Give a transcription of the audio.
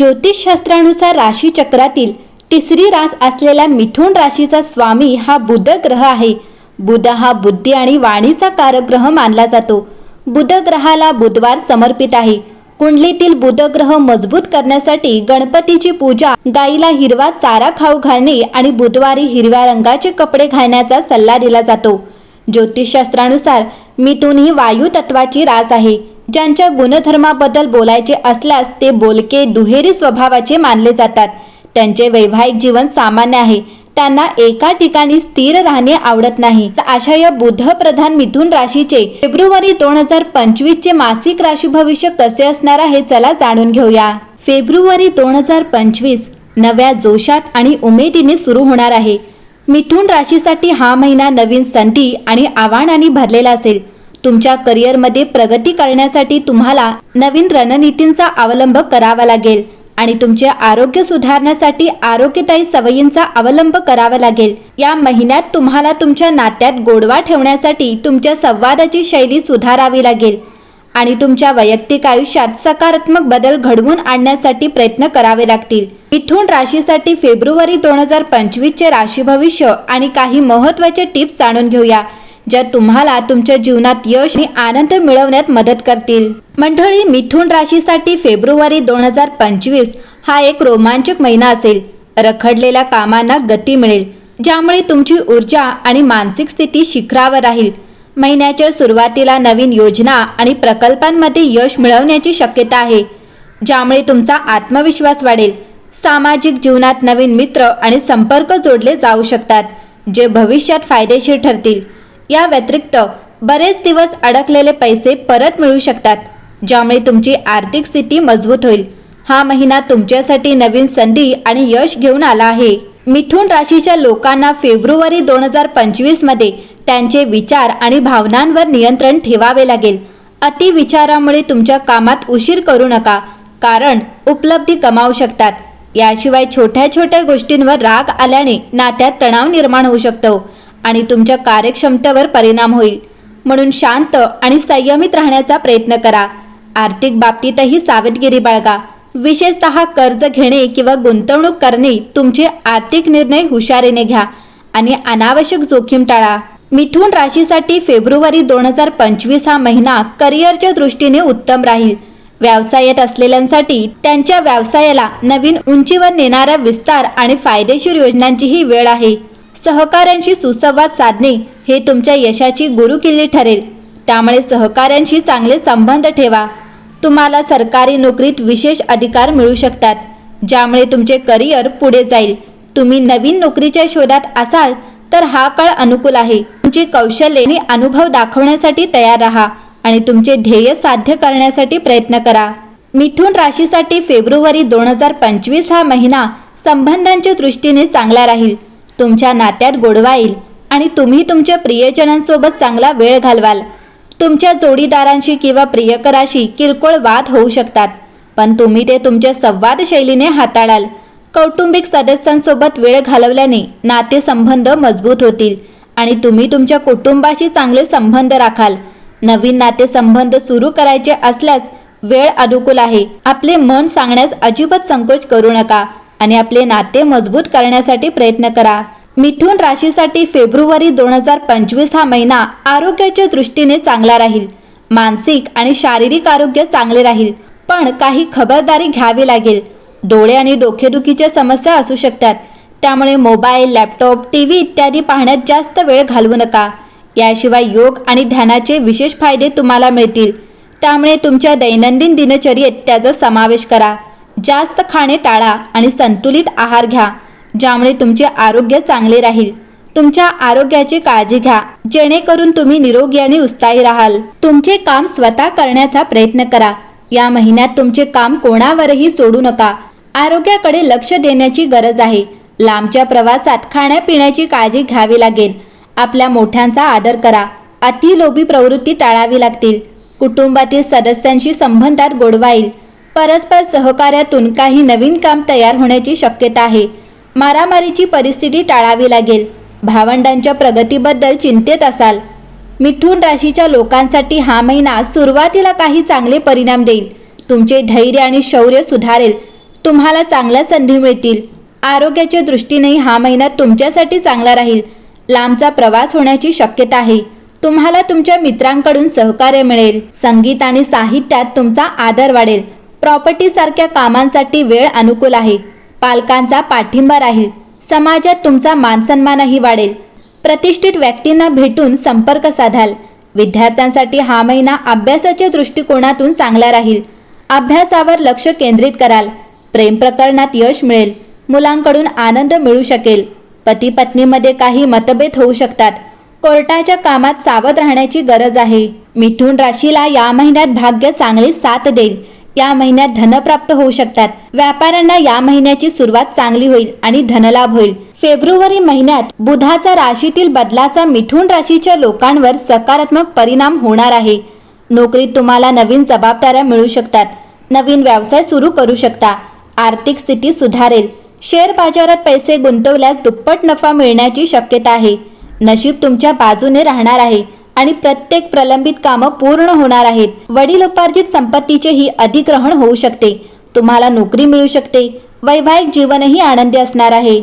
ज्योतिषशास्त्रानुसार राशीचक्रातील तिसरी रास असलेल्या मिथुन राशीचा स्वामी हा बुध ग्रह आहे. बुध हा बुद्धी आणि वाणीचा कारग्रह मानला जातो. बुध ग्रहाला बुधवार समर्पित आहे. कुंडलीतील बुध ग्रह मजबूत करण्यासाठी गणपतीची पूजा गाईला हिरवा चारा खाऊ घालणे आणि बुधवारी हिरव्या रंगाचे कपडे घालण्याचा सल्ला दिला जातो. ज्योतिषशास्त्रानुसार मिथुन ही वायू तत्वाची रास आहे. ज्यांच्या गुणधर्माबद्दल बोलायचे असल्यास ते बोलके दुहेरी स्वभावाचे मानले जातात. त्यांचे वैवाहिक जीवन सामान्य आहे. त्यांना एका ठिकाणी स्थिर राहणे आवडत नाही. तर अशा या बुध प्रधान मिथुन राशीचे फेब्रुवारी दोन हजार पंचवीस चे मासिक राशी भविष्य कसे असणार आहे चला जाणून घेऊया. फेब्रुवारी दोन हजार पंचवीस नव्या जोशात आणि उमेदीने सुरू होणार आहे. मिथुन राशीसाठी हा महिना नवीन संधी आणि आव्हानांनी भरलेला असेल. तुमच्या करिअरमध्ये प्रगती करण्यासाठी तुम्हाला नवीन रणनीतींचा अवलंब करावा लागेल आणि तुमचे आरोग्य सुधारण्यासाठी आरोग्यदायी सवयींचा अवलंब करावा लागेल. या महिन्यात तुम्हाला तुमच्या नात्यात गोडवा ठेवण्यासाठी तुमच्या संवादाची शैली सुधारावी लागेल आणि तुमच्या वैयक्तिक आयुष्यात सकारात्मक बदल घडवून आणण्यासाठी प्रयत्न करावे लागतील. मिथुन राशीसाठी फेब्रुवारी दोन हजार पंचवीसचे राशी भविष्य आणि काही महत्त्वाचे टिप्स जाणून घेऊया. ज्या तुम्हाला तुमच्या जीवनात यश आणि आनंद मिळवण्यात मदत करतील. मंडळी मिथुन राशीसाठी फेब्रुवारी दोन हजार पंचवीस हा एक रोमांचक महिना असेल. रखडलेल्या कामांना गती मिळेल ज्यामुळे तुमची ऊर्जा आणि मानसिक स्थिती शिखरावर राहील. महिन्याच्या सुरुवातीला नवीन योजना आणि प्रकल्पांमध्ये यश मिळवण्याची शक्यता आहे ज्यामुळे तुमचा आत्मविश्वास वाढेल. सामाजिक जीवनात नवीन मित्र आणि संपर्क जोडले जाऊ शकतात जे भविष्यात फायदेशीर ठरतील. या व्यतिरिक्त बरेच दिवस अडकलेले पैसे परत मिळू शकतात ज्यामुळे तुमची आर्थिक स्थिती मजबूत होईल. हा महिना तुमच्यासाठी नवीन संधी आणि यश घेऊन आला आहे. मिथुन राशीच्या लोकांना फेब्रुवारी दोन हजार पंचवीसमध्ये त्यांचे विचार आणि भावनांवर नियंत्रण ठेवावे लागेल. अति विचारामुळे तुमच्या कामात उशीर करू नका कारण उपलब्धी कमावू शकतात. याशिवाय छोट्या छोट्या गोष्टींवर राग आल्याने नात्यात तणाव निर्माण होऊ शकतो. आणि तुमच्या कार्यक्षमतेवर परिणाम होईल. म्हणून शांत आणि संयमित राहण्याचा प्रयत्न करा. आर्थिक बाबतीतही सावधगिरी बाळगा. विशेषतः कर्ज घेणे किंवा गुंतवणूक करणे तुमचे आर्थिक निर्णय हुशारीने घ्या आणि अनावश्यक जोखीम टाळा. मिथून राशीसाठी फेब्रुवारी दोन हजार पंचवीस हा महिना करिअरच्या दृष्टीने उत्तम राहील. व्यवसायात असलेल्यांसाठी त्यांच्या व्यवसायाला नवीन उंचीवर नेणाऱ्या विस्तार आणि फायदेशीर योजनांचीही वेळ आहे. सहकाऱ्यांशी सुसंवाद साधणे हे तुमच्या यशाची गुरुकिल्ली ठरेल. त्यामुळे सहकाऱ्यांशी चांगले संबंध ठेवा. तुम्हाला सरकारी नोकरीत विशेष अधिकार मिळू शकतात ज्यामुळे तुमचे करिअर पुढे जाईल. तुम्ही नवीन नोकरीच्या शोधात असाल तर हा काळ अनुकूल आहे. तुमची कौशल्ये आणि अनुभव दाखवण्यासाठी तयार राहा आणि तुमचे ध्येय साध्य करण्यासाठी प्रयत्न करा. मिथुन राशीसाठी फेब्रुवारी दोन हजार पंचवीस हा महिना संबंधांच्या दृष्टीने चांगला राहील. तुमच्या नात्यात गोडवा येईल आणि तुम्ही तुमच्या प्रियजनांसोबत चांगला वेळ घालवाल. तुमच्या जोडीदारांशी किंवा प्रियकराशी किरकोळ वाद होऊ शकतात पण तुम्ही ते तुमच्या संवाद शैलीने हाताळाल. कौटुंबिक सदस्यांसोबत वेळ घालवल्याने नातेसंबंध मजबूत होतील आणि तुम्ही तुमच्या कुटुंबाशी चांगले संबंध राखाल. नवीन नातेसंबंध सुरू करायचे असल्यास वेळ अनुकूल आहे. आपले मन सांगण्यास अजिबात संकोच करू नका. आणि आपले नाते मजबूत करण्यासाठी प्रयत्न करा. मिथुन राशीसाठी फेब्रुवारी दोन हजार पंचवीस हा महिना आरोग्याच्या दृष्टीने चांगला राहील. मानसिक आणि शारीरिक आरोग्य चांगले राहील. पण काही खबरदारी घ्यावी लागेल. डोळे आणि डोकेदुखीच्या समस्या असू शकतात. त्यामुळे मोबाईल लॅपटॉप टी व्ही इत्यादी पाहण्यात जास्त वेळ घालवू नका. याशिवाय योग आणि ध्यानाचे विशेष फायदे तुम्हाला मिळतील. त्यामुळे तुमच्या दैनंदिन दिनचर्येत त्याचा समावेश करा. जास्त खाणे टाळा आणि संतुलित आहार घ्या ज्यामुळे तुमचे आरोग्य चांगले राहील. तुमच्या आरोग्याची काळजी घ्या जेणेकरून तुम्ही निरोगी आणि उत्साही राहाल. तुमचे काम स्वतः करण्याचा प्रयत्न करा. या महिन्यात तुमचे काम कोणावरही सोडू नका. आरोग्याकडे लक्ष देण्याची गरज आहे. लांबच्या प्रवासात खाण्यापिण्याची काळजी घ्यावी लागेल. आपल्या मोठ्यांचा आदर करा. अतिलोभी प्रवृत्ती टाळावी लागतील. कुटुंबातील सदस्यांशी संबंधात गोडवा येईल परस्पर सहकार्यातून काही नवीन काम तयार होण्याची शक्यता आहे. मारामारीची परिस्थिती टाळावी लागेल. भावंडांच्या प्रगतीबद्दल चिंतेत असाल. मिथून राशीच्या लोकांसाठी हा महिना सुरुवातीला काही चांगले परिणाम देईल. तुमचे धैर्य आणि शौर्य सुधारेल. तुम्हाला चांगल्या संधी मिळतील. आरोग्याच्या दृष्टीने हा महिना तुमच्यासाठी चांगला राहील. लांबचा प्रवास होण्याची शक्यता आहे. तुम्हाला तुमच्या मित्रांकडून सहकार्य मिळेल. संगीत आणि साहित्यात तुमचा आदर वाढेल. प्रॉपर्टीसारख्या कामांसाठी वेळ अनुकूल आहे. पालकांचा पाठिंबा राहील. समाजात तुमचा मानसन्मानही वाढेल. प्रतिष्ठित व्यक्तींना भेटून संपर्क साधाल. विद्यार्थ्यांसाठी हा महिना अभ्यासाच्या दृष्टिकोनातून चांगला राहील. अभ्यासावर लक्ष केंद्रित कराल. प्रेम प्रकरणात यश मिळेल. मुलांकडून आनंद मिळू शकेल. पती पत्नीमध्ये काही मतभेद होऊ शकतात. कोर्टाच्या कामात सावध राहण्याची गरज आहे. मिथून राशीला या महिन्यात भाग्य चांगले साथ देईल. या महिन्यात धनप्राप्त होऊ शकतात. व्यापाऱ्यांना या महिन्याची सुरुवात चांगली होईल आणि धनलाभ होईल. फेब्रुवारी महिन्यात बुधाचा राशीतील बदलाचा मिथुन राशीच्या लोकांवर सकारात्मक परिणाम होणार आहे. नोकरीत तुम्हाला नवीन जबाबदाऱ्या मिळू शकतात. नवीन व्यवसाय सुरू करू शकता. आर्थिक स्थिती सुधारेल. शेअर बाजारात पैसे गुंतवल्यास दुप्पट नफा मिळण्याची शक्यता आहे. नशीब तुमच्या बाजूने राहणार आहे. आणि प्रत्येक प्रलंबित कामं पूर्ण होणार आहेत. वडिलोपार्जित संपत्तीचेही अधिग्रहण होऊ शकते. तुम्हाला नोकरी मिळू शकते. वैवाहिक जीवनही आनंदी असणार आहे.